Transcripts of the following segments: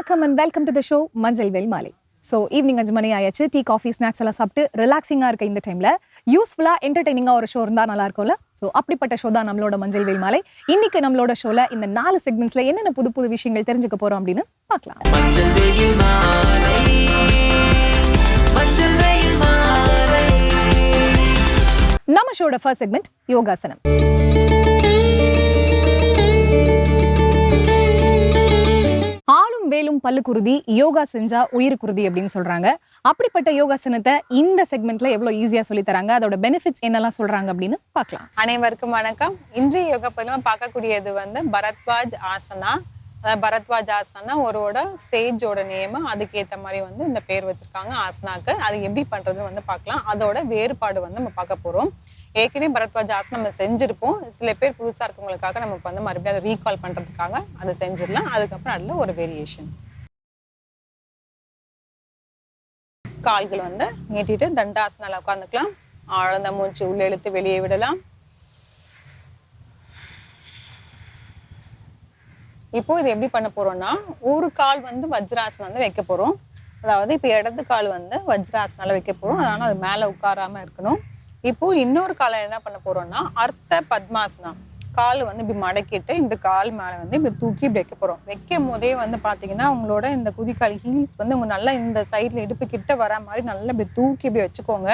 வணக்கம் and welcome to the show மஞ்சள் well மாலை. ஸோ ஈவினிங் அஞ்சு மணி ஆயாச்சு. டீ காஃபி ஸ்நாக்ஸ் எல்லாம் சாப்பிட்டு ரிலாக்ஸிங்காக இருக்க இந்த டைம்ல யூஸ்ஃபுல்லாக என்டர்டைனிங்காக ஒரு ஷோ இருந்தால் நல்லா இருக்கும்ல? ஸோ அப்படிப்பட்ட ஷோ தான் நம்மளோட மஞ்சள் வெயில் மாலை. இன்னைக்கு நம்மளோட ஷோல இந்த நாலு செக்மெண்ட்ஸ்ல என்னென்ன புது புது விஷயங்கள் தெரிஞ்சுக்க போறோம் அப்படின்னு பார்க்கலாம். நம்ம ஷோட ஃபர்ஸ்ட் செக்மெண்ட் யோகாசனம். ஆளும் வேலும் பல்லுக்குருதி யோகா செஞ்சா உயிருக்குருதி அப்படின்னு சொல்றாங்க. அப்படிப்பட்ட யோகாசனத்தை இந்த செக்மெண்ட்ல எவ்வளவு ஈஸியா சொல்லி தராங்க? அதோட பெனிஃபிட்ஸ் என்னெல்லாம் சொல்றாங்க அப்படின்னு பார்க்கலாம். அனைவருக்கும் வணக்கம். இன்றைய யோகா பதிலாக பார்க்கக்கூடியது வந்து பரத்வாஜ் ஆசனா. அதாவது பரத்வாஜ் ஆசனா ஒருவோட சேஜோட நேம் அதுக்கேற்ற மாதிரி வந்து இந்த பேர் வச்சிருக்காங்க ஆசனாக்கு அது எப்படி பண்றதுன்னு வந்து பார்க்கலாம். அதோட வேறுபாடு வந்து நம்ம பார்க்க போறோம். ஏற்கனவே பரத்வாஜ் ஆசனம் நம்ம செஞ்சிருப்போம். சில பேர் புதுசா இருக்கவங்களுக்காக நம்ம வந்து மறுபடியும் அதை ரீகால் பண்றதுக்காக அதை செஞ்சிடலாம். அதுக்கப்புறம் அதில் ஒரு வேரியேஷன் கால்கள் வந்து நீட்டிட்டு தண்டாசனால உட்காந்துக்கலாம் ஆழ்ந்த மூச்சு உள்ள இழுத்து வெளியே விடலாம். இப்போ இது எப்படி பண்ண போறோம்னா ஒரு கால் வந்து வஜ்ராசனம் வந்து வைக்க போறோம். அதாவது இப்போ இடது கால் வந்து வஜ்ராசனால வைக்க போறோம். அதனால அது மேல உட்காராம இருக்கணும். இப்போ இன்னொரு காலை என்ன பண்ண போறோம்னா அர்த்த பத்மாசனம். கால் வந்து இப்படி மடக்கிட்டு இந்த கால் மேலே வந்து இப்படி தூக்கி இப்படி வைக்க போகிறோம் வைக்கும் போதே வந்து பார்த்தீங்கன்னா உங்களோட இந்த குதிக்கால் ஹீல்ஸ் வந்து உங்க நல்லா இந்த சைடில் இடுப்பு கிட்ட வர மாதிரி நல்லா இப்படி தூக்கி இப்படி வச்சுக்கோங்க.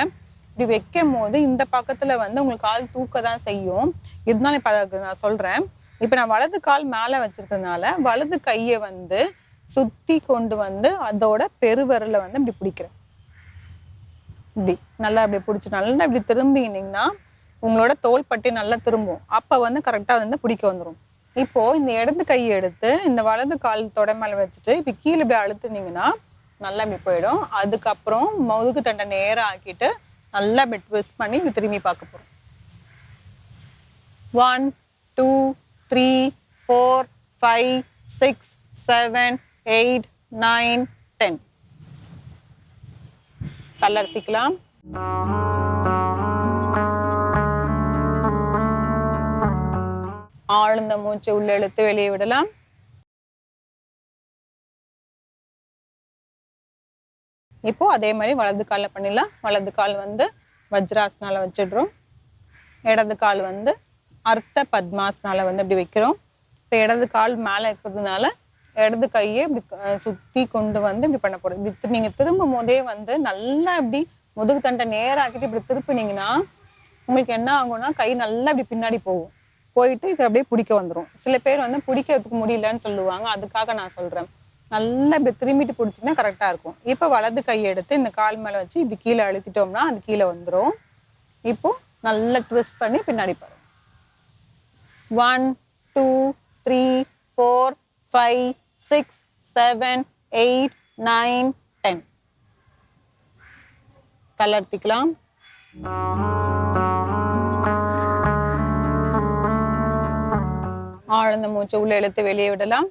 இப்படி வைக்கும் போது இந்த பக்கத்தில் வந்து உங்களுக்கு கால் தூக்க தான் செய்யும். இருந்தாலும் இப்போ நான் சொல்கிறேன் இப்போ நான் வலது கால் மேலே வச்சிருக்கிறதுனால வலது கையை வந்து சுத்தி கொண்டு வந்து அதோட பெருவிரல வந்து இப்படி பிடிக்கிறேன். இப்படி நல்லா இப்படி பிடிச்சி நல்லா இப்படி திரும்பினீங்கன்னா உங்களோட தோள் பட்டி நல்லா திரும்பும். அப்போ வந்து கரெக்டாக வந்து பிடிக்க வந்துடும் இப்போ இந்த இடது கையை எடுத்து இந்த வலது கால் தொடை மேலே வச்சுட்டு இப்படி கீழே இப்படி அழுத்துனீங்கன்னா நல்லா இப்படி போயிடும். அதுக்கப்புறம் முதுகு தண்டை நேரா ஆக்கிட்டு நல்லா இப்படி ட்விஸ்ட் பண்ணி இப்படி திரும்பி பார்க்க போகிறோம் one two three four five six seven eight nine ten தள்ளர்த்திக்கலாம் ஆழ்ந்த மூச்சு உள்ள இழுத்து வெளியே விடலாம். இப்போ அதே மாதிரி வலது காலில் பண்ணிடலாம். வலது கால் வந்து வஜ்ராசனால வச்சிடுறோம். இடது கால் வந்து அர்த்த பத்மாசனால வந்து இப்படி வைக்கிறோம். இப்போ இடது கால் மேலே இருக்கிறதுனால இடது கையை இப்படி சுற்றி கொண்டு வந்து இப்படி பண்ண போகிறோம் இப்படி நீங்கள் திரும்பும் போதே வந்து நல்லா இப்படி முதுகு தண்டை நேராக்கிட்டு இப்படி திருப்பினீங்கன்னா உங்களுக்கு என்ன ஆகும்னா கை நல்லா இப்படி பின்னாடி போகும். போயிட்டு இது அப்படியே பிடிக்க வந்துடும் சில பேர் வந்து பிடிக்கிறதுக்கு முடியலன்னு சொல்லுவாங்க. அதுக்காக நான் சொல்கிறேன் நல்லா இப்படி திரும்பிட்டு பிடிச்சிங்கன்னா கரெக்டாக இருக்கும். இப்போ வலது கையை எடுத்து இந்த கால் மேலே வச்சு இப்படி கீழே அழுத்திட்டோம்னா அது கீழே வந்துடும் இப்போது நல்லா ட்விஸ்ட் பண்ணி பின்னாடி பாரு one two three four five six seven eight nine ten தளர்த்திக்கலாம் ஆழ்ந்த மூச்சை உள்ள இழுத்து வெளியே விடலாம்.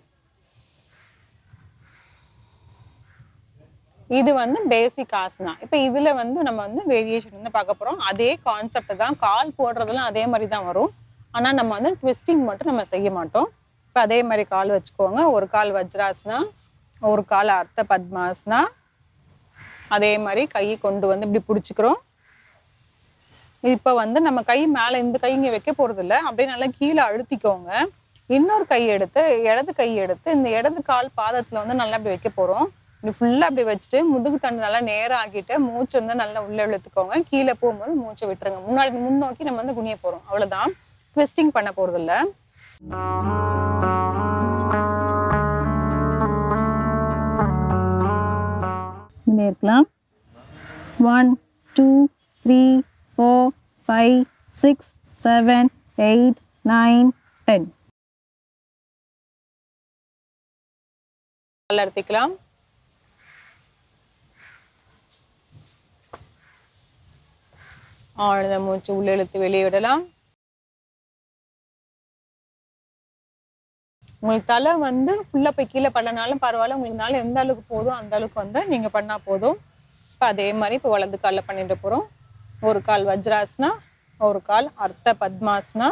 இது வந்து பேசிக் ஆசனா. இப்போ இதுல வந்து நம்ம வந்து வேரியேஷன் வந்து பார்க்க போறோம். அதே கான்செப்ட் தான். கால் போடுறதுலாம் அதே மாதிரி தான் வரும். ஆனால் நம்ம வந்து ட்விஸ்டிங் மட்டும் நம்ம செய்ய மாட்டோம். இப்போ அதே மாதிரி கால் வச்சுக்கோங்க. ஒரு கால் வஜ்ராசனா ஒரு கால் அர்த்த பத்மாசனா அதே மாதிரி கையை கொண்டு வந்து இப்படி பிடிச்சிக்கிறோம். இப்போ வந்து நம்ம கை மேலே இந்த கை இங்கே வைக்க போகிறதில்ல அப்படியே நல்லா கீழே அழுத்திக்கோங்க. இன்னொரு கை எடுத்து இடது கை எடுத்து இந்த இடது கால் பாதத்தில் வந்து நல்லா அப்படி வைக்க போகிறோம் இப்படி ஃபுல்லாக அப்படி வச்சுட்டு முதுகு தண்டு நல்லா நேரம் ஆக்கிட்டு மூச்சு வந்து நல்லா உள்ளே இழுத்துக்கோங்க. கீழே போகும்போது மூச்சை விட்டுருங்க. முன்னாடி முன்னோக்கி நம்ம வந்து குனிய போகிறோம் அவ்வளோதான் ட்விஸ்டிங் பண்ண போறது இல்ல இருக்கலாம். One two three four five six seven eight nine ten எடுத்துக்கலாம். ஆழ்ந்த மூச்சு உள்ளெழுத்து வெளியிடலாம் வெளியே விடலாம். உங்களுக்கு தலை வந்து ஃபுல்லாக போய் கீழே பண்ணனாலும் பரவாயில்ல. உங்களுக்கு நாள் எந்த அளவுக்கு போதும் அந்த அளவுக்கு வந்து நீங்கள் பண்ணால் போதும். இப்போ அதே மாதிரி இப்போ வலது காலில் பண்ணிட்டு போகிறோம் ஒரு கால் வஜ்ராசனா ஒரு கால் அர்த்த பத்மாசனா.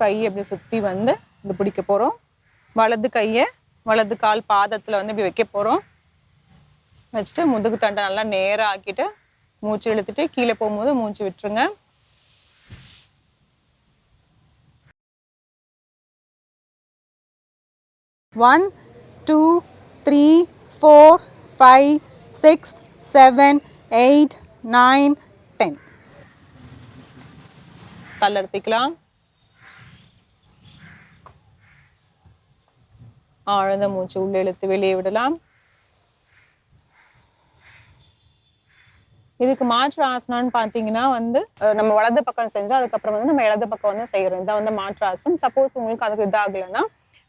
கை அப்படி சுற்றி வந்து இப்படி பிடிக்க போகிறோம் வலது கையை வலது கால் பாதத்தில் வந்து இப்படி வைக்க போகிறோம் வச்சுட்டு முதுகு தண்டை நல்லா நேராக ஆக்கிட்டு மூச்சு இழுத்துட்டு கீழே போகும்போது மூச்சு விட்டுருங்க. One two three four five six seven eight nine ten. தள்ளர்த்திக்கலாம் ஆழ்ந்த மூச்சு உள்ளே இழுத்து வெளியே விடலாம். இதுக்கு மாற்று ஆசனான்னு பார்த்தீங்கன்னா வந்து நம்ம வலது பக்கம் செஞ்சோம் அதுக்கப்புறம் வந்து நம்ம இடது பக்கம் வந்து செய்கிறோம் இதான் வந்து மாற்று ஆசனம் சப்போஸ் உங்களுக்கு அதுக்கு இதாகலைன்னா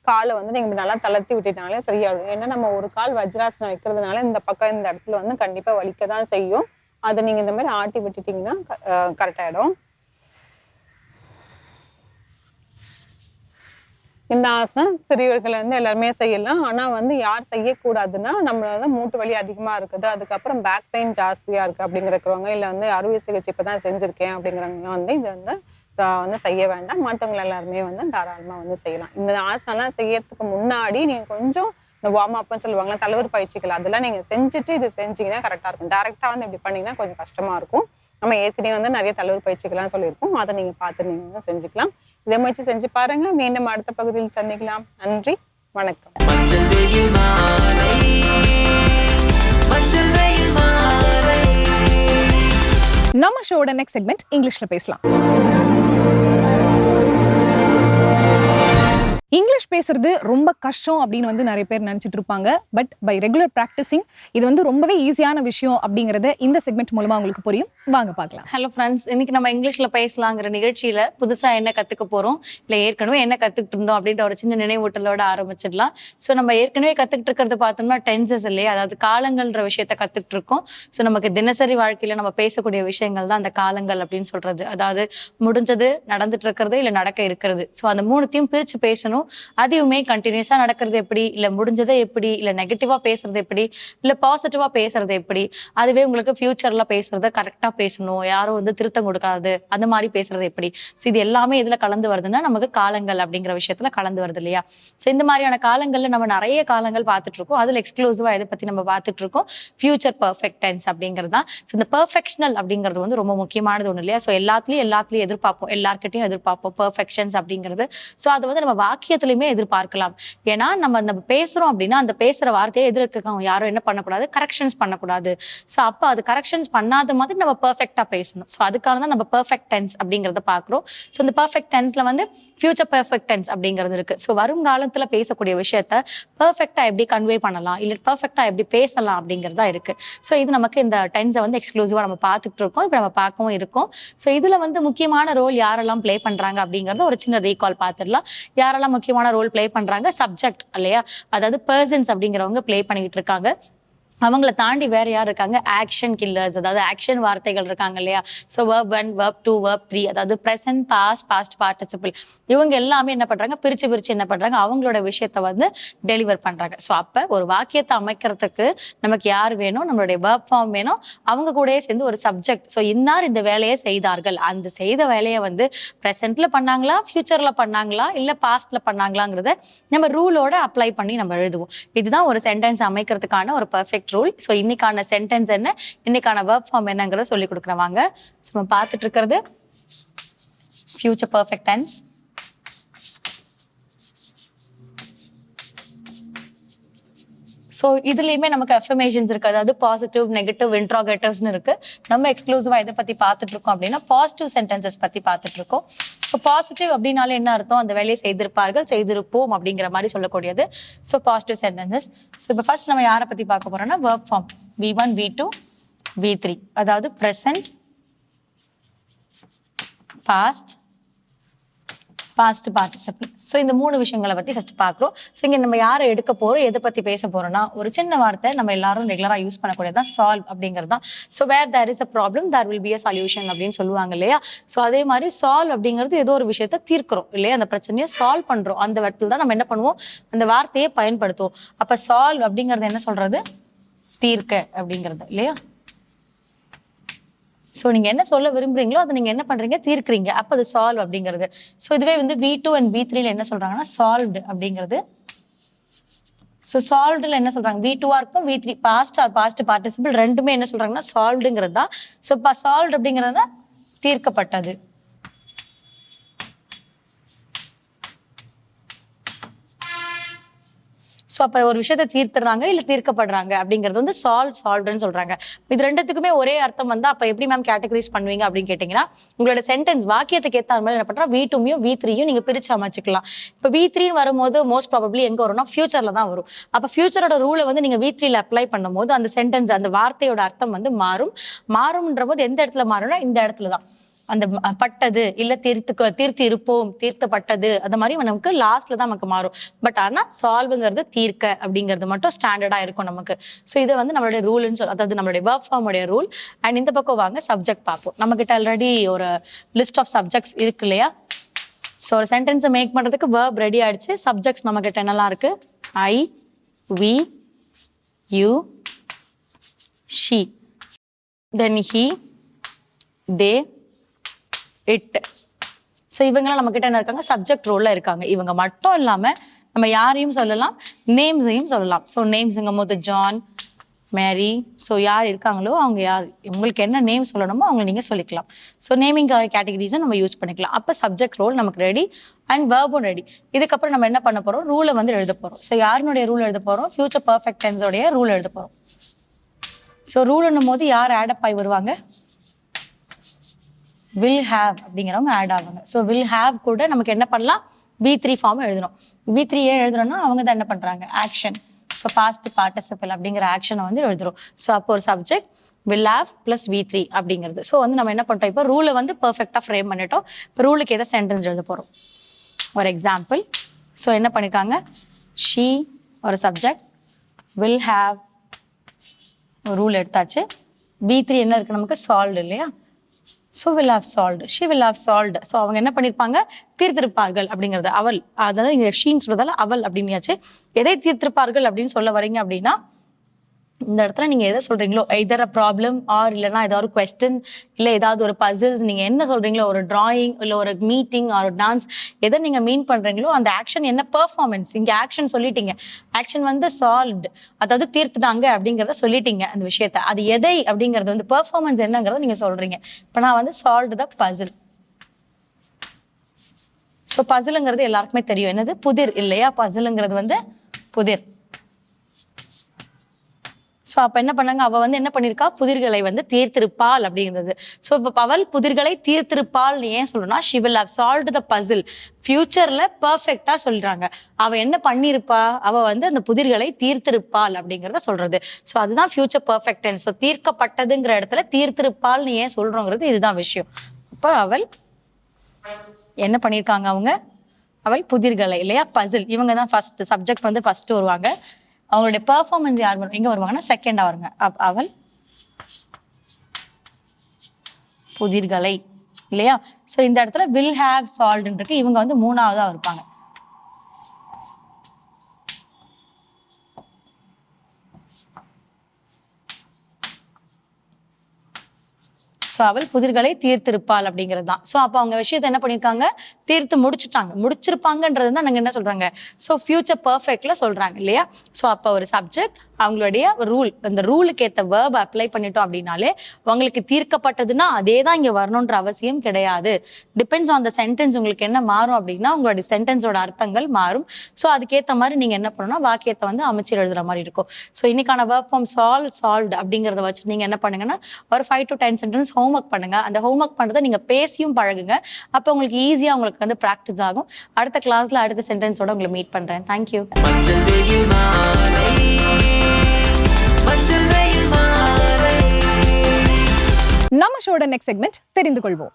காலை வந்து நீங்க நல்லா தளர்த்தி விட்டுட்டாலே சரியாயிடும். ஏன்னா நம்ம ஒரு கால் வஜ்ராசனம் வைக்கிறதுனால இந்த பக்கம் இந்த இடத்துல வந்து கண்டிப்பா வலிக்க தான் செய்யும். அதை நீங்க இந்த மாதிரி ஆட்டி விட்டுட்டீங்கன்னா கரெக்ட் இந்த ஆசனம் சிறியவர்கள் வந்து எல்லாருமே செய்யலாம். ஆனால் வந்து யார் செய்யக்கூடாதுன்னா நம்மளால மூட்டு வலி அதிகமாக இருக்குது. அதுக்கப்புறம் பேக் பெயின் ஜாஸ்தியாக இருக்குது அப்படிங்கிறக்கிறவங்க இல்லை வந்து அறுவை சிகிச்சை இப்போ தான் செஞ்சுருக்கேன் அப்படிங்கிறவங்க வந்து இதை வந்து வந்து செய்ய வேண்டாம். மற்றவங்க எல்லாருமே வந்து தாராளமாக வந்து செய்யலாம். இந்த ஆசனம்லாம் செய்யறதுக்கு முன்னாடி நீங்கள் கொஞ்சம் இந்த வார்ம் அப்னு சொல்லுவாங்களா தலைவர் பயிற்சிகள் அதெல்லாம் நீங்கள் செஞ்சுட்டு இது செஞ்சீங்கன்னா கரெக்டாக இருக்கும். டேரெக்டாக வந்து இப்படி பண்ணீங்கன்னா கொஞ்சம் கஷ்டமாக இருக்கும். நம்ம ஏற்கனவே வந்து நிறைய தலைவர் பயிற்சிகள்லாம் சொல்லியிருக்கோம். அதை நீங்க பார்த்து நீங்க வந்து செஞ்சுக்கலாம். இதை முயற்சி செஞ்சு பாருங்க. மீண்டும் அடுத்த பகுதியில் சந்திக்கலாம். நன்றி. வணக்கம். நம்ம ஷோட நெக்ஸ்ட் செக்மெண்ட் இங்கிலீஷ்ல பேசலாம். இங்கிலீஷ் பேசுறது ரொம்ப கஷ்டம் அப்படின்னு வந்து நிறைய பேர் நினச்சிட்டு இருப்பாங்க. பட் பை ரெகுலர் ப்ராக்டிஸிங் இது வந்து ரொம்பவே ஈஸியான விஷயம் அப்படிங்கறத இந்த செக்மெண்ட் மூலமா உங்களுக்கு புரியும். வாங்க பார்க்கலாம். ஹலோ ஃப்ரெண்ட்ஸ் இன்னைக்கு நம்ம இங்கிலீஷ்ல பேசலாங்கிற நிகழ்ச்சியில புதுசா என்ன கத்துக்க போறோம் இல்ல ஏற்கனவே என்ன கத்துக்கிட்டு இருந்தோம் அப்படின்ற ஒரு சின்ன நினைவூட்டலோட ஆரம்பிச்சிடலாம். ஸோ நம்ம ஏற்கனவே கத்துக்கிட்டு இருக்கிறது பார்த்தோம்னா டென்சஸ் இல்லையா? அதாவது காலங்கள்ன்ற விஷயத்த கத்துக்கிட்டு இருக்கோம். ஸோ நமக்கு தினசரி வாழ்க்கையில நம்ம பேசக்கூடிய விஷயங்கள் தான் அந்த காலங்கள் அப்படின்னு சொல்றது. அதாவது முடிஞ்சது நடந்துட்டு இருக்கிறது இல்ல நடக்க இருக்கிறது. ஸோ அந்த மூணுத்தையும் பிரிச்சு பேசணும். அதுவுமே கண்டினியூஸா நடக்கிறது எப்படி? இல்லை முடிஞ்சதை எப்படி? இல்லை நெகட்டிவாக பேசுறது எப்படி? இல்லை பாசிட்டிவா பேசுறது எப்படி? அதுவே உங்களுக்கு ஃபியூச்சரில் பேசுறத கரெக்டா பேசணும். யாரும் வந்து திருத்தம் கொடுக்காது. அந்த மாதிரி பேசுறது எப்படி? ஸோ இது எல்லாமே இதுல கலந்து வருதுன்னா நமக்கு காலங்கள் அப்படிங்கிற விஷயத்துல கலந்து வருது இல்லையா? ஸோ இந்த மாதிரியான காலங்கள்ல நம்ம நிறைய காலங்கள் பார்த்துட்டு இருக்கோம். அதுல எக்ஸ்க்ளூசிவாக இதை பத்தி நம்ம பார்த்துட்டு இருக்கோம்? ஃபியூச்சர் பர்ஃபெக்ட் டென்ஸ் அப்படிங்கிறது தான். ஸோ இந்த பர்ஃபெக்ஷனல் அப்படிங்கிறது வந்து ரொம்ப முக்கியமானது ஒன்று இல்லையா? ஸோ எல்லாத்துலயும் எல்லாத்துலயும் எதிர்பார்ப்போம். எல்லார்கிட்டையும் எதிர்பார்ப்போம். பர்ஃபெக்ஷன்ஸ் அப்படிங்கிறது. ஸோ அதை வந்து நம்ம வாக்கியத்திலையுமே எதிர்பார்க்கலாம். ஏன்னா நம்ம அந்த பேசுறோம் அப்படின்னா அந்த பேசுற வார்த்தையை எதிர்க்கவங்க யாரும் என்ன பண்ணக்கூடாது? கரெக்ஷன்ஸ் பண்ணக்கூடாது. ஸோ அப்போ அது கரெக்ஷன்ஸ் பண்ணாத மாதிரி நம்ம பர்ஃபெக்டாக பேசணும். ஸோ அதுக்காக தான் நம்ம பர்ஃபெக்ட் டென்ஸ் அப்படிங்கிறத பார்க்குறோம். ஸோ இந்த பர்ஃபெக்ட் டென்ஸ்ல வந்து ஃபியூச்சர் பர்ஃபெக்ட் டென்ஸ் அப்படிங்கிறது இருக்கு. ஸோ வருங்காலத்தில் பேசக்கூடிய விஷயத்த பர்ஃபெக்டாக எப்படி கன்வே பண்ணலாம்? இல்லை பர்ஃபெக்டாக எப்படி பேசலாம் அப்படிங்கிறதா இருக்கு. ஸோ இது நமக்கு இந்த டென்ஸை வந்து எக்ஸ்க்ளூசிவாக நம்ம பார்த்துட்டு இருக்கோம். இப்போ நம்ம பார்க்கவும் இருக்கோம். ஸோ இதுல வந்து முக்கியமான ரோல் யாரெல்லாம் ப்ளே பண்றாங்க அப்படிங்கறத ஒரு சின்ன ரீகால் பார்த்துடலாம். யாரெல்லாம் முக்கியமான ரோல் பிளே பண்றாங்க. சப்ஜெக்ட் இல்லையா? அதாவது பர்சன்ஸ் அப்படிங்கிறவங்க பிளே பண்ணிக்கிட்டு இருக்காங்க. அவங்கள தாண்டி வேற யார் இருக்காங்க? ஆக்ஷன் கில்லர்ஸ் அதாவது ஆக்ஷன் வார்த்தைகள் இருக்காங்க இல்லையா? So verb one verb two verb three அதாவது ப்ரெசன்ட் பாஸ்ட் பாஸ்ட் பார்ட்டிசிபிள் இவங்க எல்லாமே என்ன பண்றாங்க? பிரிச்சு பிரிச்சு என்ன பண்றாங்க? அவங்களோட விஷயத்த வந்து டெலிவர் பண்றாங்க. ஸோ அப்ப ஒரு வாக்கியத்தை அமைக்கிறதுக்கு நமக்கு யார் வேணும்? நம்மளுடைய verb ஃபார்ம் வேணும். அவங்க கூடயே சேர்ந்து ஒரு சப்ஜெக்ட் ஸோ இன்னார் இந்த வேலையை செய்தார்கள். அந்த செய்த வேலையை வந்து ப்ரெசென்ட்ல பண்ணாங்களா? ஃபியூச்சர்ல பண்ணாங்களா? இல்லை பாஸ்ட்ல பண்ணாங்களாங்கிறத நம்ம ரூலோட அப்ளை பண்ணி நம்ம எழுதுவோம். இதுதான் ஒரு சென்டென்ஸ் அமைக்கிறதுக்கான ஒரு பர்ஃபெக்ட் ரூல் ஸோ இன்னைக்கான சென்டென்ஸ் என்ன? இன்னைக்கான ஒர்க் ஃபார்ம் என்னங்கிறத சொல்லி கொடுக்குறவாங்க. ஸோ நம்ம பார்த்துட்டு இருக்கிறது ஃபியூச்சர் பர்ஃபெக்ட் டென்ஸ் ஸோ இதுலேயுமே நமக்கு அஃபர்மேஷன்ஸ் இருக்குது அதாவது பாசிட்டிவ் நெகட்டிவ் இன்ட்ராகேட்டிவ்ஸ்னு இருக்கு. நம்ம எக்ஸ்க்ளூசிவாக எதை பற்றி பார்த்துட்டு இருக்கோம் அப்படின்னா பாசிட்டிவ் சென்டென்சஸ் பற்றி பார்த்துட்டு இருக்கோம். ஸோ பாசிட்டிவ் அப்படின்னாலே என்ன அர்த்தம்? அந்த வேலையை செய்திருப்பார்கள் செய்திருப்போம் அப்படிங்கிற மாதிரி சொல்லக்கூடியது. ஸோ பாசிட்டிவ் சென்டென்சஸ் ஸோ இப்போ ஃபர்ஸ்ட் நம்ம யாரை பற்றி பார்க்க போகிறோம்னா work form V one V two V three அதாவது present past past participle so இந்த மூணு விஷயங்களை பற்றி ஃபஸ்ட்டு பார்க்குறோம். ஸோ இங்கே நம்ம யாரை எடுக்க போகிறோம் எதை பற்றி பேச போகிறோம்னா ஒரு சின்ன வார்த்தை நம்ம எல்லாரும் ரெகுலராக யூஸ் பண்ணக்கூடியதான் சால்வ் அப்படிங்கிறது தான் so where there is a problem there will be a solution அப்படின்னு சொல்லுவாங்க இல்லையா? ஸோ அதே மாதிரி சால்வ் அப்படிங்கிறது ஏதோ ஒரு விஷயத்த தீர்க்கிறோம் இல்லையா? அந்த பிரச்சனையை சால்வ் பண்ணுறோம் அந்த இடத்துல தான் நம்ம என்ன பண்ணுவோம்? அந்த வார்த்தையை பயன்படுத்துவோம். அப்போ சால்வ் அப்படிங்கிறது என்ன சொல்கிறது தீர்க்க அப்படிங்கிறது இல்லையா? ஸோ நீங்கள் என்ன சொல்ல விரும்புறீங்களோ அதை நீங்கள் என்ன பண்ணுறீங்க தீர்க்குறீங்க. அப்போ அது சால்வ் அப்படிங்கிறது. ஸோ இதுவே வந்து வி டூ அண்ட் வி த்ரீல என்ன சொல்கிறாங்கன்னா சால்வ்டு அப்படிங்கிறது. ஸோ சால்வ்டில் என்ன சொல்கிறாங்க வி டூவாக இருக்கும் V three past or past participle ரெண்டுமே என்ன சொல்கிறாங்கன்னா சால்வ்டுங்கிறது தான். ஸோ இப்போ சால்வ்டு அப்படிங்கிறது தான் தீர்க்கப்பட்டது. ஸோ அப்போ ஒரு விஷயத்தை தீர்த்துறாங்க இல்லை தீர்க்கப்படுறாங்க அப்படிங்கிறது வந்து சால்வ் சால்வ்டுன்னு சொல்கிறாங்க இது ரெண்டுத்துக்குமே ஒரே அர்த்தம் வந்து அப்போ எப்படி மேம் கேட்டகரைஸ் பண்ணுவீங்க அப்படின்னு கேட்டிங்கன்னா உங்களோட சென்டென்ஸ் வாக்கியத்துக்கு ஏற்ற மாதிரி என்ன பண்ணுறா வி டூமையும் வி த்ரீயும் நீங்கள் பிரித்து அமைச்சிக்கலாம். இப்போ வி த்ரீன்னு வரும்போது மோஸ்ட் ப்ராபப்ளி எங்கே வரும்னா ஃபியூச்சரில் தான் வரும். அப்போ ஃபியூச்சரோட ரூலை வந்து நீங்கள் வி த்ரீல அப்ளை பண்ணும்போது அந்த சென்டென்ஸ் அந்த வார்த்தையோட அர்த்தம் வந்து மாறும். மாறும்ன்ற போது எந்த இடத்துல மாறும்னா இந்த இடத்துல தான். அந்த பட்டது இல்ல தீர்த்து தீர்த்து இருப்போம் தீர்த்தப்பட்டது அந்த மாதிரி நமக்கு லாஸ்ட்ல தான் நமக்கு மாறும். பட் ஆனா சால்வுங்கிறது தீர்க்க அப்படிங்கிறது மட்டும் ஸ்டாண்டர்டா இருக்கும் நமக்கு. ஸோ இதை வந்து நம்மளுடைய ரூல்னு சொல் அதாவது நம்மளுடைய ஒர்க் ஃபார்முடைய ரூல் அண்ட் இந்த பக்கம் வாங்க சப்ஜெக்ட் பார்ப்போம். நம்ம கிட்ட ஆல்ரெடி ஒரு லிஸ்ட் ஆஃப் சப்ஜெக்ட்ஸ் இருக்கு இல்லையா? ஸோ ஒரு சென்டென்ஸை மேக் பண்றதுக்கு வேர்ப் ரெடி ஆயிடுச்சு. சப்ஜெக்ட்ஸ் நம்ம கிட்ட என்னெல்லாம் இருக்கு? I we you she then he they எட்டு. ஸோ இவங்கெல்லாம் நம்ம கிட்ட என்ன இருக்காங்க? சப்ஜெக்ட் ரோல்ல இருக்காங்க. இவங்க மட்டும் இல்லாம நம்ம யாரையும் சொல்லலாம் நேம்ஸையும் சொல்லலாம். ஸோ நேம்ஸுங்கும் போது ஜான் மேரி ஸோ யார் இருக்காங்களோ அவங்க யார் உங்களுக்கு என்ன நேம் சொல்லணுமோ அவங்க நீங்கள் சொல்லிக்கலாம். ஸோ நேமிங் கேட்டகரிஸும் நம்ம யூஸ் பண்ணிக்கலாம். அப்போ சப்ஜெக்ட் ரோல் நமக்கு ரெடி அண்ட் வேர்பும் ரெடி இதுக்கப்புறம் நம்ம என்ன பண்ண போகிறோம் ரூலை வந்து எழுத போகிறோம் ஸோ யாருனுடைய ரூல் எழுத போகிறோம் ஃபியூச்சர் பர்ஃபெக்ட் டென்ஸோடைய ரூல் எழுத போகிறோம் ஸோ ரூலுன்னும் போது யார் ஆடப் ஆகி வருவாங்க? வில் ஹேவ் அப்படிங்கிறவங்க ஆட் ஆவாங்க. ஸோ வில் ஹேவ் கூட நமக்கு என்ன பண்ணலாம்? வி த்ரீ ஃபார்ம் எழுதணும். வி த்ரீ ஏன் எழுதுறோம்னா அவங்க தான் என்ன பண்ணுறாங்க ஆக்ஷன் ஸோ பாஸ்ட் பார்ட்டிசிபிள் அப்படிங்கிற ஆக்ஷனை வந்து எழுதுறோம். ஸோ அப்போ ஒரு subject will have plus V three அப்படிங்கிறது. ஸோ வந்து நம்ம என்ன பண்ணுறோம் இப்போ ரூலை வந்து பர்ஃபெக்டாக ஃப்ரேம் பண்ணிட்டோம். இப்போ ரூலுக்கு எதை சென்டென்ஸ் எழுத போகிறோம் ஒரு எக்ஸாம்பிள் ஸோ என்ன பண்ணியிருக்காங்க ஷீ ஒரு சப்ஜெக்ட் வில் ஹேவ் ரூல் எடுத்தாச்சு. பி த்ரீ என்ன இருக்குது நமக்கு சால்வ்டு இல்லையா? So will have solved she will have solved so அவங்க என்ன பண்ணியிருப்பாங்க தீர்த்திருப்பார்கள் அப்படிங்கிறது அவள் அதாவது இங்கே ஷீன்னு சொல்றதால அவள் அப்படின்னியாச்சு. எதை தீர்த்திருப்பார்கள் அப்படின்னு சொல்ல வரீங்க அப்படின்னா இந்த இடத்துல நீங்க எதை சொல்றீங்களோ எதர் அ ப்ராப்ளம் ஆர் இல்லைன்னா ஏதாவது ஒரு கொஸ்டின் இல்லை ஏதாவது ஒரு பசில்ஸ் நீங்க என்ன சொல்றீங்களோ ஒரு டிராயிங் இல்லை ஒரு மீட்டிங் ஆர் ஒரு டான்ஸ் எதை நீங்க மீன் பண்றீங்களோ அந்த ஆக்ஷன் என்ன பெர்ஃபார்மன்ஸ் இங்கே ஆக்ஷன் சொல்லிட்டீங்க. ஆக்ஷன் வந்து சால்வ்டு அதாவது தீர்த்துட்டாங்க அப்படிங்கிறத சொல்லிட்டீங்க அந்த விஷயத்த. அது எதை அப்படிங்கிறது வந்து பெர்ஃபார்மன்ஸ் என்னங்கிறத நீங்க சொல்றீங்க. இப்போ நான் வந்து சால்வ்டு த பசில் ஸோ பசிலுங்கிறது எல்லாருக்குமே தெரியும். என்னது? புதிர் இல்லையா? பசிலுங்கிறது வந்து புதிர். ஸோ அப்போ என்ன பண்ணாங்க? அவள் வந்து என்ன பண்ணியிருக்கா புதிர்களை வந்து தீர்த்திருப்பாள் அப்படிங்கிறது. ஸோ இப்போ அவள் புதிர்களை தீர்த்திருப்பாள்னு ஏன் சொல்லணும்னா she will have solve the puzzle ஃப்யூச்சரில் பர்ஃபெக்டாக சொல்கிறாங்க அவள் என்ன பண்ணியிருப்பா அவள் வந்து அந்த புதிர்களை தீர்த்திருப்பாள் அப்படிங்கிறத சொல்கிறது ஸோ அதுதான் ஃபியூச்சர் பர்ஃபெக்டன் ஸோ தீர்க்கப்பட்டதுங்கிற இடத்துல தீர்த்திருப்பாள்னு ஏன் சொல்கிறோங்கிறது இதுதான் விஷயம். அப்போ அவள் என்ன பண்ணியிருக்காங்க அவங்க? அவள் புதிர்களை இல்லையா? பசில் இவங்க தான் ஃபஸ்ட்டு சப்ஜெக்ட் வந்து ஃபஸ்ட்டு வருவாங்க. அவங்களுடைய பெர்ஃபார்மன்ஸ் யார் பண்ணும் எங்கே வருவாங்கன்னா செகண்டாக வருங்க. அப்- அவள் புதிர்களை இல்லையா? ஸோ இந்த இடத்துல வில் ஹேவ் சால்வ்டுன்னு இருக்கு இவங்க வந்து மூணாவதாக இருப்பாங்க. ஸோ அவள் புதிர்களை தீர்த்திருப்பாள் அப்படிங்கிறது தான். ஸோ அப்போ அவங்க விஷயத்தை என்ன பண்ணியிருக்காங்க தீர்த்து முடிச்சுட்டாங்க. முடிச்சிருப்பாங்கன்றது தான் நாங்கள் என்ன சொல்கிறாங்க ஸோ ஃபியூச்சர் பர்ஃபெக்டில் சொல்கிறாங்க இல்லையா? ஸோ அப்போ ஒரு சப்ஜெக்ட் அவங்களுடைய ரூல் அந்த ரூலுக்கு ஏற்ற வேர்ப் அப்ளை பண்ணிட்டோம் அப்படின்னாலே உங்களுக்கு தீர்க்கப்பட்டதுன்னா அதே தான் இங்கே வரணுன்ற அவசியம் கிடையாது. டிபெண்ட்ஸ் ஆன் த சென்டென்ஸ் உங்களுக்கு என்ன மாறும் அப்படின்னா உங்களுடைய சென்டென்ஸோட அர்த்தங்கள் மாறும். ஸோ அதுக்கேற்ற மாதிரி நீங்கள் என்ன பண்ணணும்னா வாக்கியத்தை வந்து அமைச்சு எழுதுற மாதிரி இருக்கும். ஸோ இன்னைக்கான ஒர்க் ஃபார்ம் சால்வ் சால்வ்டு அப்படிங்கிறத வச்சு நீங்கள் என்ன பண்ணுங்கன்னா ஒரு five to ten sentence homework பண்ணுங்க. அந்த ஹோம்ஒர்க் பண்ணுறதை நீங்கள் பேசியும் பழகுங்க. அப்போ உங்களுக்கு ஈஸியாக உங்களுக்கு வந்து ப்ராக்டிஸ் ஆகும். அடுத்த கிளாஸில் அடுத்த சென்டென்ஸோட உங்களை மீட் பண்ணுறேன் தேங்க்யூ மஞ்சள் வெயில் மாலை. மஞ்சள் வெயில் மாலை. நம்ம ஷோட நெக்ஸ்ட் செக்மெண்ட் தெரிந்து கொள்வோம்.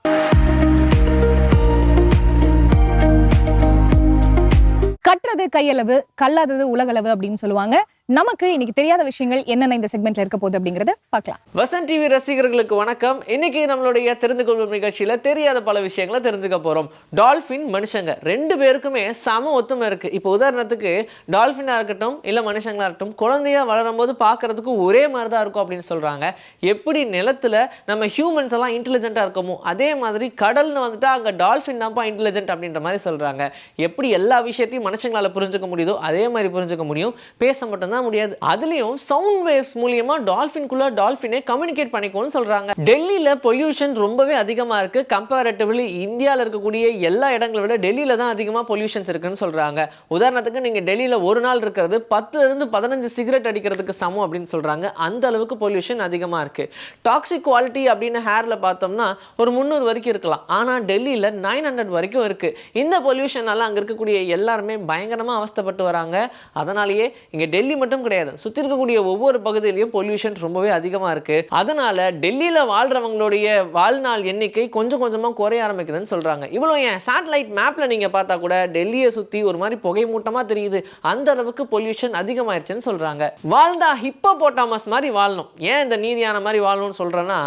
கற்றது கையளவு கல்லாதது உலகளவு அப்படின்னு சொல்லுவாங்க. நமக்கு இன்னைக்கு தெரியாத விஷயங்கள் என்னென்ன இந்த செக்மெண்ட்ல இருக்க போகுது அப்படிங்கறத பார்க்கலாம். வசன் டிவி ரசிகர்களுக்கு வணக்கம். இன்னைக்கு நம்மளுடைய தெரிந்து கொள்வோம் நிகழ்ச்சியில தெரியாத பல விஷயங்களை தெரிஞ்சுக்க போறோம். டால்ஃபின் மனுஷங்க. ரெண்டு பேருக்குமே சம ஒத்துமை இருக்கு. இப்போ உதாரணத்துக்கு டால்ஃபினா இருக்கட்டும் இல்ல மனுஷங்களா இருக்கட்டும் குழந்தையா வளரும் போது பாக்குறதுக்கு ஒரே மாதிரி தான் இருக்கும் அப்படின்னு சொல்றாங்க. எப்படி நிலத்துல நம்ம ஹியூமன்ஸ் எல்லாம் இன்டெலிஜென்ட்டா இருக்கோமோ அதே மாதிரி கடல்னு வந்துட்டா அங்க டால்ஃபின் தான்ப்பா இன்டெலிஜென்ட் அப்படின்ற மாதிரி சொல்றாங்க. எப்படி எல்லா விஷயத்தையும் மனுஷங்களால புரிஞ்சுக்க முடியுதோ அதே மாதிரி புரிஞ்சுக்க முடியும். பேச மட்டும்தான் முடியாது. அதுலேயும் சவுண்ட் வேவ்ஸ் மூலியமாக டால்ஃபின்குள்ளே டால்ஃபினை கம்யூனிகேட் பண்ணிக்கணும்னு சொல்கிறாங்க டெல்லியில் பொல்யூஷன் ரொம்பவே அதிகமாக இருக்குது கம்பேரட்டிவ்லி இந்தியாவில் இருக்கக்கூடிய எல்லா இடங்களை விட டெல்லியில் தான் அதிகமாக பொல்யூஷன்ஸ் இருக்குன்னு சொல்கிறாங்க உதாரணத்துக்கு நீங்கள் டெல்லியில் ஒரு நாள் இருக்கிறது பத்துலேருந்து பதினஞ்சு சிகரெட் அடிக்கிறதுக்கு சமம் அப்படின்னு சொல்கிறாங்க அந்த அளவுக்கு பொல்யூஷன் அதிகமாக இருக்குது டாக்ஸிக் குவாலிட்டி அப்படின்னு ஹேரில் பார்த்தோம்னா ஒரு முந்நூறு வரைக்கும் இருக்கலாம். ஆனால் டெல்லியில் நைன் ஹண்ட்ரட் வரைக்கும் இருக்குது இந்த பொல்யூஷனால் அங்கே இருக்கக்கூடிய எல்லாருமே பயங்கரமாக பயங்கரமா அவஸ்தைப்பட்டு வராங்க. அதனாலேயே இங்க டெல்லி மட்டும் கிடையாது. சுத்தி இருக்கக்கூடிய ஒவ்வொரு பகுதியிலையும் பொல்யூஷன் ரொம்பவே அதிகமா இருக்கு. அதனால டெல்லியில வாழ்றவங்களுடைய வாழ்நாள் எண்ணிக்கை கொஞ்சம் கொஞ்சமா குறைய ஆரம்பிக்குதுன்னு சொல்றாங்க. இவ்வளோ ஏன்? சேட்டலைட் மேப்ல நீங்க பார்த்தா கூட டெல்லியை சுற்றி ஒரு மாதிரி புகை மூட்டமாக தெரியுது. அந்த அளவுக்கு பொல்யூஷன் அதிகமாயிருச்சுன்னு சொல்றாங்க. வாழ்ந்தா ஹிப்போ போட்டாமஸ் மாதிரி வாழணும். ஏன் இந்த நீதியான மாதிரி வாழணும்னு சொல்றேன்னா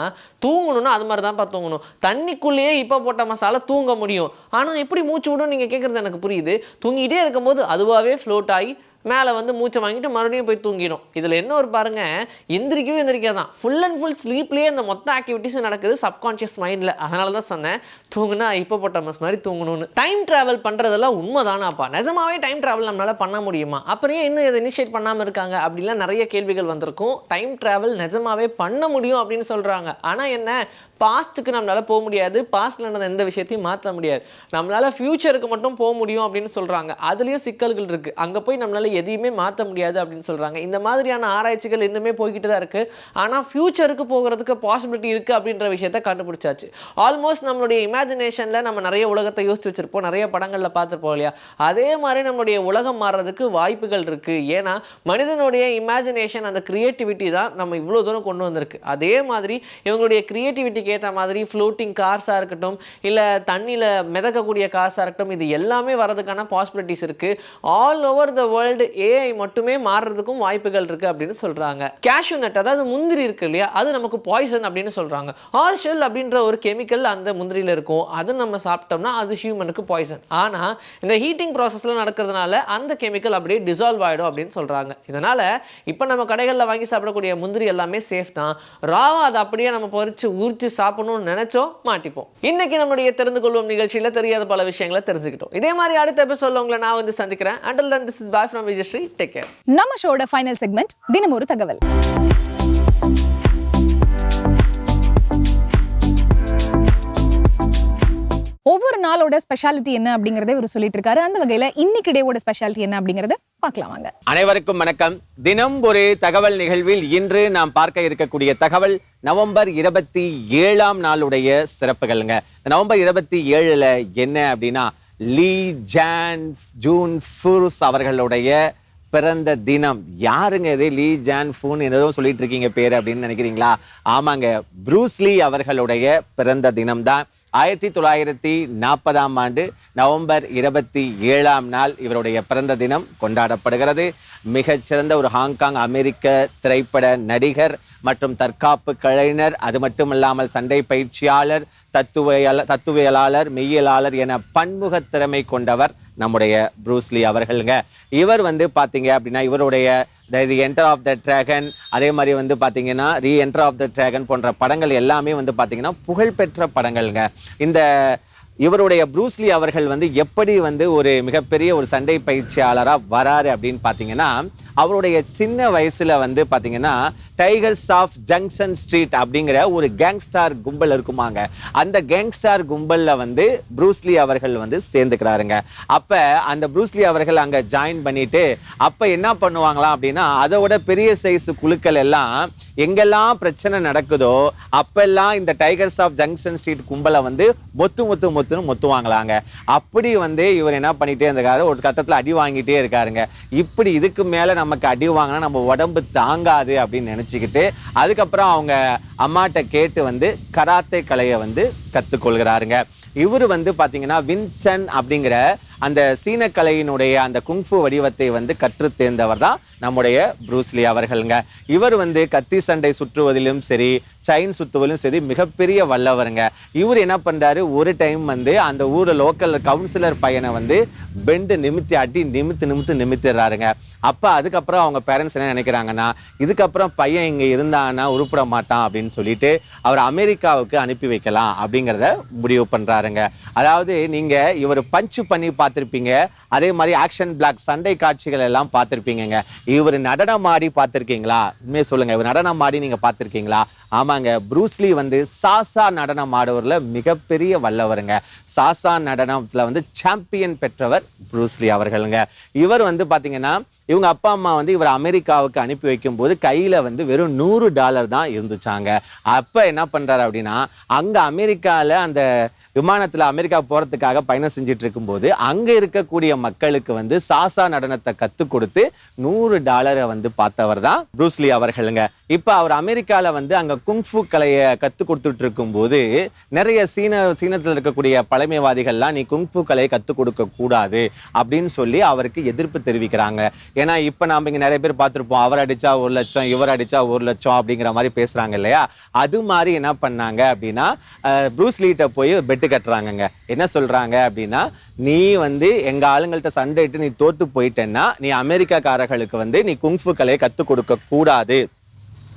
தூங்கணும்னா அது மாதிரி தான் தூங்கணும். தண்ணிக்குள்ளேயே இப்போ போட்டாமஸால தூங்க முடியும். ஆனால் எப்படி மூச்சு விடும் நீங்கள் கேட்குறது எனக்கு புரியுது. தூங்கிட்டே இருக்கும்போது அதுவாகவே ஃப்ளோட் ஆகி மேலே வந்து மூச்சை வாங்கிட்டு மறுபடியும் போய் தூங்கிடும். இதில் என்ன ஒரு பாருங்க எந்திரிக்கவே எந்திரிக்காதான். ஃபுல் அண்ட் ஃபுல் ஸ்லீப்லேயே அந்த மொத்த ஆக்டிவிட்டிஸும் நடக்குது சப்கான்ஷியஸ் மைண்டில் அதனால தான் சொன்னேன் தூங்குனா இப்போ போட்டமஸ் மாதிரி தூங்கணும்னு. டைம் ட்ராவல் பண்ணுறதெல்லாம் உண்மைதானாப்பா. நிஜமாவே டைம் ட்ராவல் நம்மளால் பண்ண முடியுமா? அப்புறம் ஏன் இன்னும் இதை இனிஷியேட் பண்ணாமல் இருக்காங்க? அப்படிலாம் நிறைய கேள்விகள் வந்திருக்கும். டைம் ட்ராவல் நிஜமாவே பண்ண முடியும் அப்படின்னு சொல்கிறாங்க ஆனால் என்ன பாஸ்ட்டுக்கு நம்மளால் போக முடியாது. பாஸ்ட்டில் நடந்த எந்த விஷயத்தையும் மாற்ற முடியாது. நம்மளால் ஃப்யூச்சருக்கு மட்டும் போக முடியும் அப்படின்னு சொல்கிறாங்க அதுலேயும் சிக்கல்கள் இருக்குது அங்கே போய் நம்மளால் எதையுமே மாற்ற முடியாது அப்படின்னு சொல்கிறாங்க இந்த மாதிரியான ஆராய்ச்சிகள் இன்னுமே போய்கிட்டு தான் இருக்குது ஆனால் ஃப்யூச்சருக்கு போகிறதுக்கு பாசிபிலிட்டி இருக்குது அப்படின்ற விஷயத்த கண்டுபிடிச்சாச்சு. ஆல்மோஸ்ட் நம்மளுடைய இமேஜினேஷனில் நம்ம நிறைய உலகத்தை யோசிச்சு வச்சுருப்போம். நிறைய படங்களில் பார்த்துருப்போம் இல்லையா? அதே மாதிரி நம்மளுடைய உலகம் மாறுறதுக்கு வாய்ப்புகள் இருக்குது ஏன்னா மனிதனுடைய இமேஜினேஷன் அந்த க்ரியேட்டிவிட்டி தான் நம்ம இவ்வளோ தூரம் கொண்டு வந்திருக்கு. அதே மாதிரி இவங்களுடைய க்ரியேட்டிவிட்டிக்கு ஏற்ற மாதிரி ஃப்ளோட்டிங் கார்ஸாக இருக்கட்டும் இல்லை தண்ணியில் மிதக்கக்கூடிய கார்ஸாக இருக்கட்டும் இது எல்லாமே வரதுக்கான பாசிபிலிட்டிஸ் இருக்கு. All over the world AI மட்டுமே மாறுறதுக்கும் வாய்ப்புகள் இருக்கு அப்படின்னு சொல்கிறாங்க கேஷ்யூ நட் அதாவது முந்திரி இருக்கு இல்லையா அது நமக்கு பாய்சன் அப்படின்னு சொல்றாங்க. ஆர்ஷெல் அப்படின்ற ஒரு கெமிக்கல் அந்த முந்திரியில் இருக்கும். அது நம்ம சாப்பிட்டோம்னா அது ஹியூமனுக்கு பாய்சன் ஆனால் இந்த ஹீட்டிங் ப்ராசஸ்ல நடக்கிறதுனால அந்த கெமிக்கல் அப்படியே டிசால்வ் ஆகிடும் அப்படின்னு சொல்கிறாங்க இதனால இப்போ நம்ம கடைகளில் வாங்கி சாப்பிடக்கூடிய முந்திரி எல்லாமே சேஃப் தான். ராவா அதை அப்படியே நம்ம பறித்து உரிச்சு சாப்பிடணும்னு நினைச்சோம் மாட்டிப்போம். இன்னைக்கு நம்முடைய தெரிந்து கொள்வோம் நிகழ்ச்சியில தெரியாத பல விஷயங்களை தெரிஞ்சுக்கிட்டோம். இதே மாதிரி அடுத்த எபிசோட உங்களை நான் வந்து சந்திக்கிறேன். Until then this is bye from Vijayasri take care நம்ம ஷோட ஃபைனல் செக்மெண்ட் தினம் ஒரு தகவல். ஒவ்வொரு நாளோட ஸ்பெஷாலிட்டி என்ன அப்படிங்கறத இவர் சொல்லிட்டு இருக்காரு அந்த வகையில இன்னைக்கு டேவோட ஸ்பெஷாலிட்டி என்ன அப்படிங்கறத பார்க்கலாம் வாங்க. அனைவருக்கும் வணக்கம். தினம் ஒரு தகவல் நிகழ்வில் இன்று நாம் பார்க்க இருக்கக்கூடிய தகவல் நவம்பர் இருபத்தி ஏழாம் நாளுடைய சிறப்புகள்ங்க. நவம்பர் இருபத்தி ஏழுல என்ன அப்படின்னா லீ ஜான் ஜூன் ஃபுர்ஸ் அவர்களுடைய பிறந்த தினம். யாருங்க இது? லீ ஜான் ஃபூன் ஏதோ சொல்லிட்டு இருக்கீங்க பேர் அப்படின்னு நினைக்கிறீங்களா? ஆமாங்க. ப்ரூஸ்லி அவர்களுடைய பிறந்த தினம் தான் ஆயிரத்தி தொள்ளாயிரத்தி நாற்பதாம் ஆண்டு நவம்பர் இருபத்தி ஏழாம் நாள் இவருடைய பிறந்த தினம் கொண்டாடப்படுகிறது. மிகச்சிறந்த ஒரு ஹாங்காங் அமெரிக்க திரைப்பட நடிகர் மற்றும் தற்காப்பு கலைஞர் அது மட்டும் இல்லாமல் சண்டை பயிற்சியாளர் தத்துவியல தத்துவியலாளர் மெய்யியலாளர் என பன்முக திறமை கொண்டவர். நம்முடைய ப்ரூஸ்லி அவர்களுங்க. இவர் வந்து பார்த்தீங்க அப்படின்னா இவருடைய த ரி என்டர் ஆஃப் த ட்ராகன் அதே மாதிரி வந்து பார்த்தீங்கன்னா return of the dragon போன்ற படங்கள் எல்லாமே வந்து பார்த்தீங்கன்னா புகழ்பெற்ற படங்கள்ங்க. இந்த இவருடைய ப்ரூஸ்லி அவர்கள் வந்து எப்படி வந்து ஒரு மிகப்பெரிய ஒரு சண்டை பயிற்சியாளராக வராரு அப்படின்னு பார்த்தீங்கன்னா அவருடைய சின்ன வயசுல வந்து பார்த்தீங்கன்னா டைகர்ஸ் ஆஃப் ஜங்ஷன் ஸ்ட்ரீட் அப்படிங்கிற ஒரு கேங்ஸ்டார் கும்பல் இருக்குமாங்க. அந்த கேங்ஸ்டார் கும்பல்ல வந்து ப்ரூஸ்லி அவர்கள் வந்து சேர்ந்துக்கிறாருங்க. அப்ப அந்த ப்ரூஸ்லி அவர்கள் அங்க ஜாயின் பண்ணிட்டு அப்ப என்ன பண்ணுவாங்களாம் அப்படின்னா அதோட பெரிய சைஸ் குழுக்கள் எல்லாம் எங்கெல்லாம் பிரச்சனை நடக்குதோ அப்பெல்லாம் இந்த டைகர்ஸ் ஆஃப் ஜங்ஷன் ஸ்ட்ரீட் கும்பலை வந்து மொத்து மொத்து மொத்துன்னு மொத்துவாங்களாங்க. அப்படி வந்து இவர் என்ன பண்ணிட்டே இருந்திருக்காரு ஒரு கட்டத்துல அடி வாங்கிட்டே இருக்காருங்க. இப்படி இதுக்கு மேல நமக்கு அடி வாங்கினா நம்ம உடம்பு தாங்காது அப்படின்னு நினச்சிக்கிட்டு அதுக்கப்புறம் அவங்க அம்மாட்ட கேட்டு வந்து கராத்தே கலையை வந்து கத்துக்கொள்கிறாருங்க. இவர் வந்து பார்த்தீங்கன்னா வின்சன் அப்படிங்கிற அந்த சீன கலையினுடைய அந்த குங்ஃபு வடிவத்தை வந்து கற்றுத் தேர்ந்தவர் தான் நம்முடைய ப்ரூஸ்லி அவர்களுங்க. இவர் வந்து கத்தி சண்டை சுற்றுவதிலும் சரி சைன் சுற்றுவதிலும் சரி மிகப்பெரிய வல்லவருங்க. இவர் என்ன பண்ணுறாரு ஒரு டைம் வந்து அந்த ஊர் லோக்கல் கவுன்சிலர் பையனை வந்து பெண்டு நிமித்தி ஆட்டி நிமித்து நிமித்து நிமித்திடுறாருங்க. அப்போ அதுக்கப்புறம் அவங்க பேரண்ட்ஸ் என்ன நினைக்கிறாங்கன்னா இதுக்கப்புறம் பையன் இங்கே இருந்தான்னா உருப்பிட மாட்டான் அப்படின்னு சொல்லிட்டு அவர் அமெரிக்காவுக்கு அனுப்பி வைக்கலாம் அப்படிங்கிறத முடிவு பண்றாருங்க அதாவது நீங்க இவர் பஞ்ச் பண்ணி பார்த்திருப்பீங்க. அதே மாதிரி ஆக்ஷன் பிளாக் சண்டை காட்சிகள் எல்லாம் பார்த்துருப்பீங்க இவர் நடனம் ஆடி பார்த்துருக்கீங்களா? உண்மையை சொல்லுங்க. இவர் நடனம் ஆடி நீங்க பார்த்துருக்கீங்களா? ஆமாங்க. ப்ரூஸ்லி வந்து சாசா நடனம் ஆடுவரில் மிகப்பெரிய வல்லவருங்க. சாசா நடனத்தில் வந்து சாம்பியன் பெற்றவர் ப்ரூஸ்லி அவர்களுங்க. இவர் வந்து பார்த்தீங்கன்னா இவங்க அப்பா அம்மா வந்து இவர் அமெரிக்காவுக்கு அனுப்பி வைக்கும்போது கையில் வந்து வெறும் நூறு டாலர் தான் இருந்துச்சாங்க. அப்போ என்ன பண்ணுறாரு அப்படின்னா அங்கே அமெரிக்காவில் அந்த விமானத்தில் அமெரிக்கா போகிறதுக்காக பயணம் செஞ்சுட்டு இருக்கும்போது அங்கே இருக்கக்கூடிய மக்களுக்கு வந்து சாசா நடனத்தை கற்றுக் கொடுத்து நூறு டாலரை வந்து பார்த்தவர் தான் ப்ரூஸ்லி அவர்களுங்க. இப்போ அவர் அமெரிக்காவில் வந்து அங்கே குங்ஃபு கலையை கற்றுக் கொடுத்துட்டு இருக்கும்போது நிறைய சீன சீனத்தில் இருக்கக்கூடிய பழமைவாதிகள்லாம் நீ குங்ஃபு கலையை கற்றுக் கொடுக்க கூடாது அப்படின்னு சொல்லி அவருக்கு எதிர்ப்பு தெரிவிக்கிறாங்க. ஏன்னா இப்போ நாம் இங்கே நிறைய பேர் பார்த்துருப்போம் அவர் அடித்தா ஒரு லட்சம் இவர் அடித்தா ஒரு லட்சம் அப்படிங்கிற மாதிரி பேசுகிறாங்க இல்லையா? அது மாதிரி என்ன பண்ணாங்க அப்படின்னா ப்ரூஸ்லீட்டை போய் பெட்டு கட்டுறாங்கங்க. என்ன சொல்கிறாங்க அப்படின்னா நீ வந்து எங்கள் ஆளுங்கள்ட்ட சண்டையிட்டு நீ தோற்று போயிட்டேன்னா நீ அமெரிக்காக்காரர்களுக்கு வந்து நீ குங்ஃபு கலையை கற்றுக் கொடுக்க கூடாது.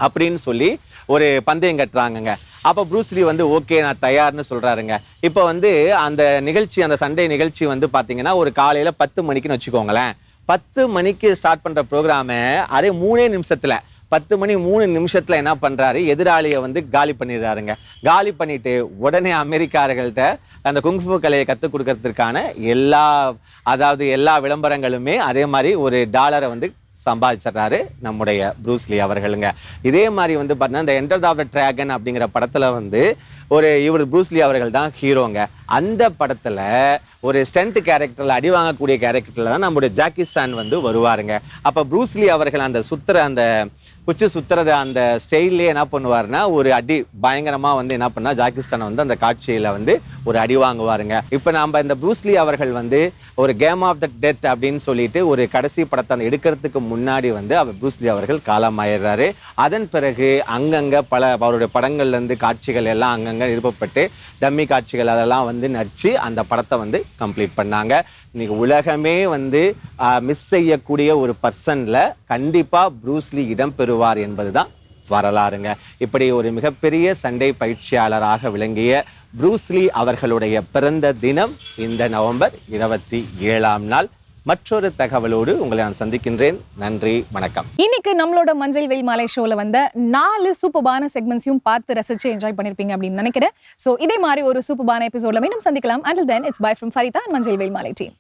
அப்படின்னு சொல்லி ஒரு பந்தயம் கட்டுறாங்கங்க. அப்போ ப்ரூஸ்லி வந்து ஓகே நான் தயார்னு சொல்கிறாருங்க இப்போ வந்து அந்த நிகழ்ச்சி அந்த சண்டே நிகழ்ச்சி வந்து பார்த்தீங்கன்னா ஒரு காலையில் பத்து மணிக்குன்னு வச்சுக்கோங்களேன். பத்து மணிக்கு ஸ்டார்ட் பண்ணுற ப்ரோக்ராமை அதே மூணே நிமிஷத்தில் பத்து மணி மூணு நிமிஷத்தில் என்ன பண்ணுறாரு எதிராளியை வந்து காலி பண்ணிடுறாருங்க. காலி பண்ணிவிட்டு உடனே அமெரிக்காரர்கள்ட்ட அந்த குங்ஃபு கலையை கற்றுக் கொடுக்கறதுக்கான எல்லா அதாவது எல்லா விளம்பரங்களுமே அதே மாதிரி ஒரு டாலரை வந்து சம்பாதிச்சிடுறாரு நம்முடைய ப்ரூஸ்லி அவர்களுங்க. இதே மாதிரி வந்து பார்த்தீங்கன்னா இந்த என்டர் ஆஃப் த ட்ராகன் அப்படிங்கிற படத்தில் வந்து ஒரு இவர் ப்ரூஸ்லி அவர்கள் தான் ஹீரோங்க. அந்த படத்தில் ஒரு ஸ்டண்ட் கேரக்டரில் அடி வாங்கக்கூடிய கேரக்டரில் தான் நம்முடைய ஜாக்கி சான் வந்து வருவாருங்க. அப்போ ப்ரூஸ்லி அவர்கள் அந்த சுத்துற அந்த குச்சி சுத்துறத அந்த ஸ்டைல்லே என்ன பண்ணுவார்னா ஒரு அடி பயங்கரமாக வந்து என்ன பண்ணால் ஜாக்கிஸ்தானை வந்து அந்த காட்சியில் வந்து ஒரு அடி வாங்குவாருங்க. இப்போ நம்ம இந்த ப்ரூஸ்லி அவர்கள் வந்து ஒரு கேம் ஆஃப் த டெத் அப்படின்னு சொல்லிட்டு ஒரு கடைசி படத்தை எடுக்கிறதுக்கு முன்னாடி வந்து அவர் ப்ரூஸ்லி அவர்கள் காலமாயிடுறாரு. அதன் பிறகு அங்கங்கே பல அவருடைய படங்கள்லேருந்து காட்சிகள் எல்லாம் அங்கங்கே நிருப்பப்பட்டு டம்மி காட்சிகள் அதெல்லாம் வந்து நடித்து அந்த படத்தை வந்து கம்ப்ளீட் பண்ணாங்க. இன்றைக்கி உலகமே வந்து மிஸ் செய்யக்கூடிய ஒரு பர்சன்ல கண்டிப்பாக ப்ரூஸ்லி இடம் பெறுவார் என்பதுதான் வரலாறுங்க. இப்படி ஒரு மிகப்பெரிய சண்டை பயிற்சியாளராக விளங்கிய ப்ரூஸ்லி அவர்களுடைய பிறந்த தினம் இந்த நவம்பர் இருபத்தி ஏழாம் நாள். மற்றொரு தகவலோடு உங்களை நான் சந்திக்கின்றேன். நன்றி வணக்கம். இன்னைக்கு நம்மளோட மஞ்சள் வெயில் மாலை ஷோல வந்த நாலு சூப்பர்பான செக்மெண்ட்ஸையும் பார்த்து ரசிச்சு என்ஜாய் பண்ணிருப்பீங்க அப்படின்னு நினைக்கிறேன். சோ இதே மாதிரி ஒரு சூப்பர்பான எபிசோட்ல மீண்டும் சந்திக்கலாம். Until then it's bye from Farida மஞ்சள் வெயில் மாலை டீம்